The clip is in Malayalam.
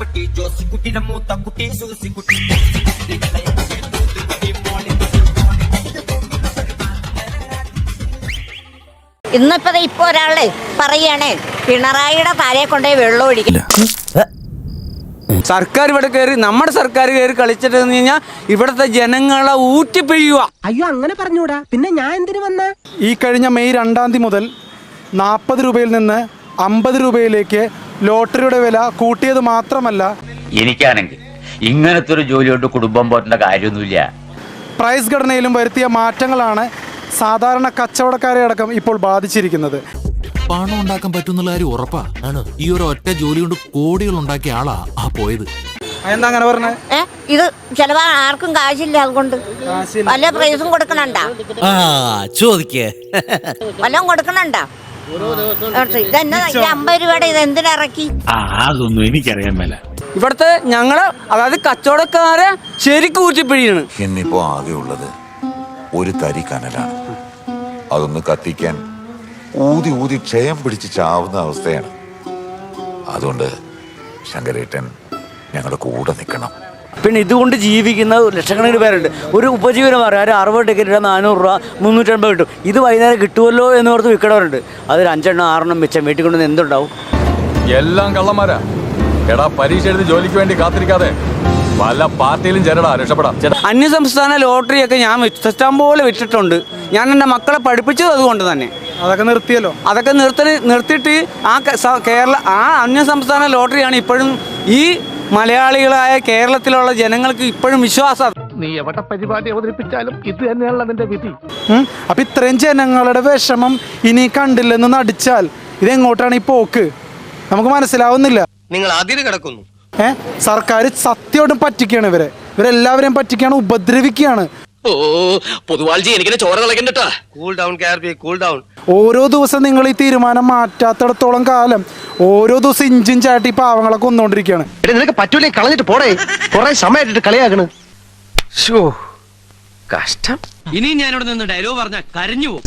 മാത്തുക്കുട്ടി ജോസിക്കുട്ടിയുടെ മൂത്ത കുട്ടി സൂസിക്കുട്ടി ഇന്നിപ്പോ ദേ ഇപ്പൊ ഒരാൾ പറയണേ പിണറായിയുടെ തലയെ കൊണ്ടേ വെള്ളം ഒഴിക്കില്ല സർക്കാർ ഇവിടെ കയറി നമ്മുടെ സർക്കാർ കയറി കളിച്ചിട്ട് കഴിഞ്ഞാൽ ഇവിടത്തെ ജനങ്ങളെ ഊറ്റിപ്പിഴിയുക. അയ്യോ അങ്ങനെ പറഞ്ഞൂടാ. പിന്നെ ഞാൻ എന്തിനു വന്ന? ഈ കഴിഞ്ഞ മെയ് രണ്ടാം തീയതി മുതൽ നാൽപ്പത് രൂപയിൽ നിന്ന് അമ്പത് രൂപയിലേക്ക് ലോട്ടറിയുടെ വില കൂട്ടിയത് മാത്രമല്ല എനിക്കാണെങ്കിൽ ഇങ്ങനത്തെ ഒരു ജോലി കൊണ്ട് കുടുംബം പോറ്റേണ്ട കാര്യമൊന്നുമില്ല. പ്രൈസ് ഘടനയിലും വരുത്തിയ മാറ്റങ്ങളാണ് സാധാരണ കച്ചവടക്കാരെ അടക്കം ഇപ്പോൾ ബാധിച്ചിരിക്കുന്നത്. പണം ഉണ്ടാക്കാൻ പറ്റുന്നുള്ള കാര്യം ഉറപ്പാ. ഈ ഒരു ഒറ്റ ജോലി കൊണ്ട് കോടികൾ ഉണ്ടാക്കിയ ആളാ ആ പോയത്. എന്താ അങ്ങനെ പറഞ്ഞേ? ഇത് ചിലവാ ആർക്കും കാശില്ല അതുകൊണ്ട്. വല്ല പ്രൈസും കൊടുക്കണണ്ട? ആ ചോദിക്കേ. വല്ലതും കൊടുക്കണണ്ട? ഇതെന്നാ? ഈ അമ്പത് രൂപയുടെ ഇത് എന്തിനിറക്കി അതൊന്നും എനിക്കറിയാൻ മേല. ഇവിടുത്തെ ഞങ്ങളെ അതായത് കച്ചവടക്കാരെ ശരിക്കും ഊറ്റിപ്പിഴിയാണ്. ഇന്നിപ്പോ ഉള്ളത് ഒരു തരി കനലാണ്. അതൊന്ന് കത്തിക്കാൻ ഊതി ഊതി ക്ഷയം പിടിച്ച് ചാവുന്ന അവസ്ഥയാണ്. അതുകൊണ്ട് ശങ്കരേട്ടൻ ഞങ്ങളുടെ കൂടെ നിൽക്കണം. പിന്നെ ഇതുകൊണ്ട് ജീവിക്കുന്ന ലക്ഷക്കണക്കിന് പേരുണ്ട്. ഒരു ഉപജീവനം പറയാം. ഒരു അറുപത് ടിക്കറ്റ് ഇടാൻ നാനൂറ് രൂപ മുന്നൂറ്റമ്പത് കിട്ടും. ഇത് വൈകുന്നേരം കിട്ടുമല്ലോ എന്ന് ഓർത്ത് വിൽക്കണവരുണ്ട്. അതൊരു അഞ്ചെണ്ണം ആറെണ്ണം മിച്ചം വീട്ടിൽ കൊണ്ടുവന്ന് എന്തുണ്ടാവും? എല്ലാം കള്ളന്മാരാ. എടാ പരീക്ഷ എഴുതി ജോലിക്ക് വേണ്ടി കാത്തിരിക്കാതെ. പല പാർട്ടിയിലും ചേരടാ രക്ഷപ്പെടാം. അന്യസംസ്ഥാന ലോട്ടറിയൊക്കെ ഞാൻ സിസ്റ്റം ഇഷ്ടം പോലെ വിട്ടിട്ടുണ്ട് ഞാൻ എന്റെ മക്കളെ പഠിപ്പിച്ചത് അതുകൊണ്ട് തന്നെ. അതൊക്കെ നിർത്തിയല്ലോ. അതൊക്കെ നിർത്തി നിർത്തിയിട്ട് ആ കേരള ആ അന്യസംസ്ഥാന ലോട്ടറിയാണ് ഇപ്പോഴും ഈ മലയാളികളായ കേരളത്തിലുള്ള ജനങ്ങൾക്ക് ഇപ്പോഴും വിശ്വാസം നീ എവിടെ പരിപാടി അവതരിപ്പിച്ചാലും ഇത് തന്നെയുള്ള അതിന്റെ വിധി. അപ്പൊ ഇത്രയും ജനങ്ങളുടെ വിഷമം ഇനി കണ്ടില്ലെന്ന് നടിച്ചാൽ ഇതെങ്ങോട്ടാണ് ഈ പോക്ക്? നമുക്ക് മനസ്സിലാവുന്നില്ല. നിങ്ങൾ അതിര് കിടക്കുന്നു. ഏഹ് സർക്കാർ സത്യമായിട്ടും പറ്റിക്കുകയാണ് ഇവരെ. ഇവരെല്ലാവരെയും പറ്റിക്കുകയാണ് ഉപദ്രവിക്കുകയാണ്. ഓ പൊതുവാൾജി എനിക്കിനെ ചോര കൂൾ ഡൗൺ കൂൾ ഡൗൺ ഓരോ ദിവസം നിങ്ങൾ ഈ തീരുമാനം മാറ്റാത്തിടത്തോളം കാലം ഓരോ ദിവസം ഇഞ്ചും ചാട്ടി പാവങ്ങളെ കൊന്നുകൊണ്ടിരിക്കുകയാണ് നിനക്ക് പറ്റൂലേ കളഞ്ഞിട്ട് പോടേ. കൊറേ സമയമായിട്ട് കളിയാക്കണ്. ഷോ കഷ്ടം. ഇനി ഞാനിവിടെ നിന്ന് ഡയലോഗ് പറഞ്ഞ കരഞ്ഞു പോകും.